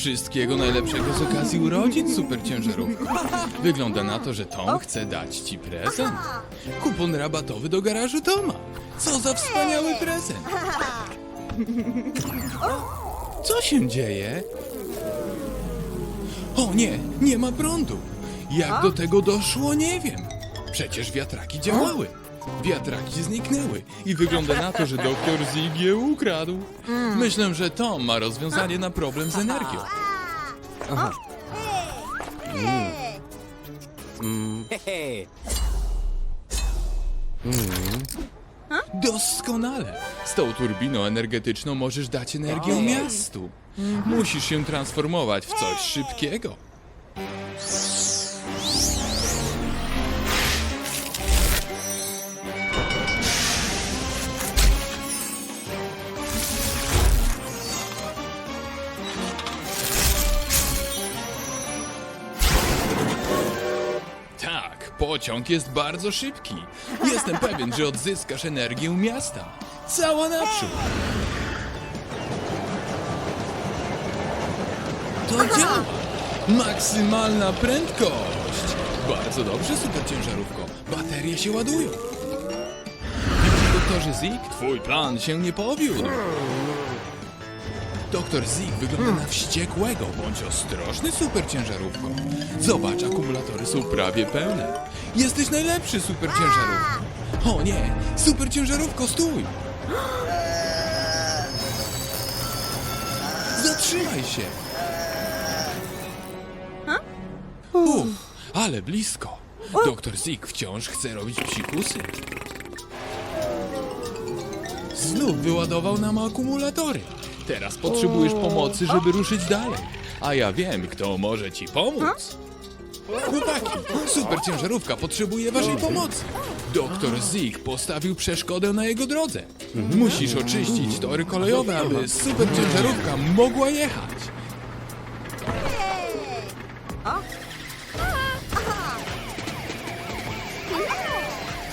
Wszystkiego najlepszego z okazji urodzin, super ciężarówko. Wygląda na to, że Tom chce dać ci prezent. Kupon rabatowy do garażu Toma. Co za wspaniały prezent. Co się dzieje? O nie, nie ma prądu. Jak do tego doszło, nie wiem. Przecież wiatraki działały. Wiatraki zniknęły i wygląda na to, że doktor Zig je ukradł. Myślę, że Tom ma rozwiązanie na problem z energią. Hehe. Doskonale! Z tą turbiną energetyczną możesz dać energię miastu. Musisz się transformować w coś szybkiego. Pociąg jest bardzo szybki. Jestem pewien, że odzyskasz energię miasta. Cała naprzód. To działa. Maksymalna prędkość. Bardzo dobrze, super ciężarówko. Baterie się ładują. Widzisz, doktorze Zik, twój plan się nie powiódł. Doktor Zig wygląda na wściekłego, bądź ostrożny super ciężarówko. Zobacz, akumulatory są prawie pełne. Jesteś najlepszy super ciężarówko. O nie, super ciężarówko, stój! Zatrzymaj się! Uff, ale blisko. Doktor Zig wciąż chce robić psikusy. Znów wyładował nam akumulatory. Teraz potrzebujesz pomocy, żeby ruszyć dalej. A ja wiem, kto może ci pomóc. Chłopaki, super ciężarówka potrzebuje waszej pomocy. Doktor Zig postawił przeszkodę na jego drodze. Musisz oczyścić tory kolejowe, aby super ciężarówka mogła jechać.